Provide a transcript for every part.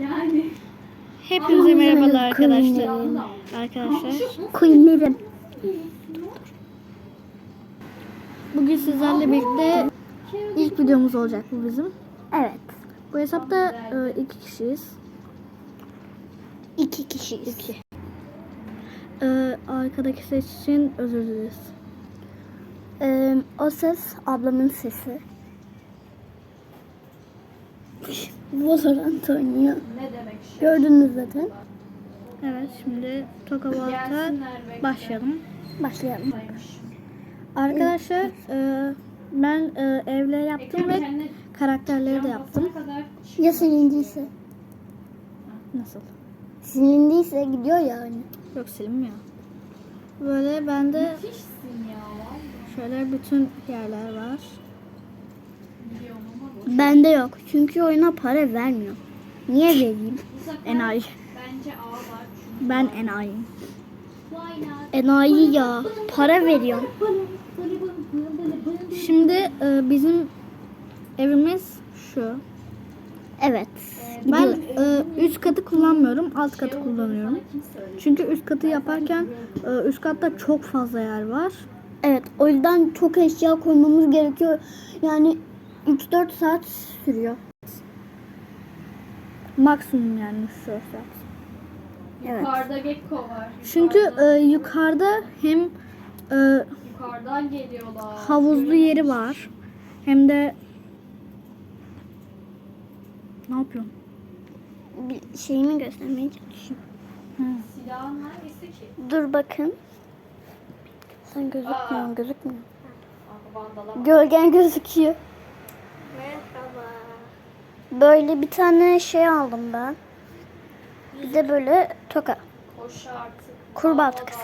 Yani. Hepinize merhabalar arkadaşlar. Arkadaşlar. Queen'lerim. Bugün sizlerle birlikte ilk videomuz olacak bu bizim. Evet. Bu hesapta e, iki kişiyiz. iki kişiyiz. İki. E, arkadaki ses için özür dileriz. Ee, o ses ablamın sesi. Valorant oynuyor. Ne demek şu? Gördünüz zaten. Evet şimdi Tokavalt'a başlayalım. Başlayalım. Arkadaşlar e, ben e, evle yaptım ve karakterleri de yaptım. Ya silindiyse? Nasıl? Silindiyse gidiyor yani. Yok silinmiyor. Böyle bende ya şöyle bütün yerler var. Biliyorum. Bende yok. Çünkü oyuna para vermiyor. Niye vereyim? Enayi. Ben enayiyim. Enayi ya. Para veriyorum. Şimdi e, bizim evimiz şu. Evet. Ben e, üst katı kullanmıyorum, alt katı kullanıyorum. Çünkü üst katı yaparken e, üst katta çok fazla yer var. Evet. O yüzden çok eşya koymamız gerekiyor. Yani 3-4 saat sürüyor. Maksimum yani şu saat. Evet. Yukarıda Gekko var. Çünkü e, yukarıda hem e, Yukarıdan geliyorlar. havuzlu yeri var hem de ne yapıyorsun? Bir şeyimi göstermeye çalışıyorum. Silahın hangisi ki? Dur bakın. Sen gözükmüyor, Aa. gözükmüyor. Gölgen gözüküyor. Böyle bir tane şey aldım ben. Bir de böyle toka. Kurbağa takısı.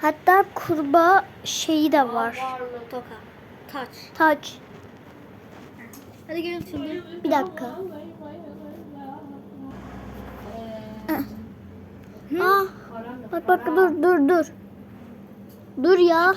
Hatta kurbağa şeyi de var. Toka. Taç. Taç. Hadi gelin şimdi. Bir dakika. Ee, Ah, param yok, bak bak dur dur dur. Dur ya.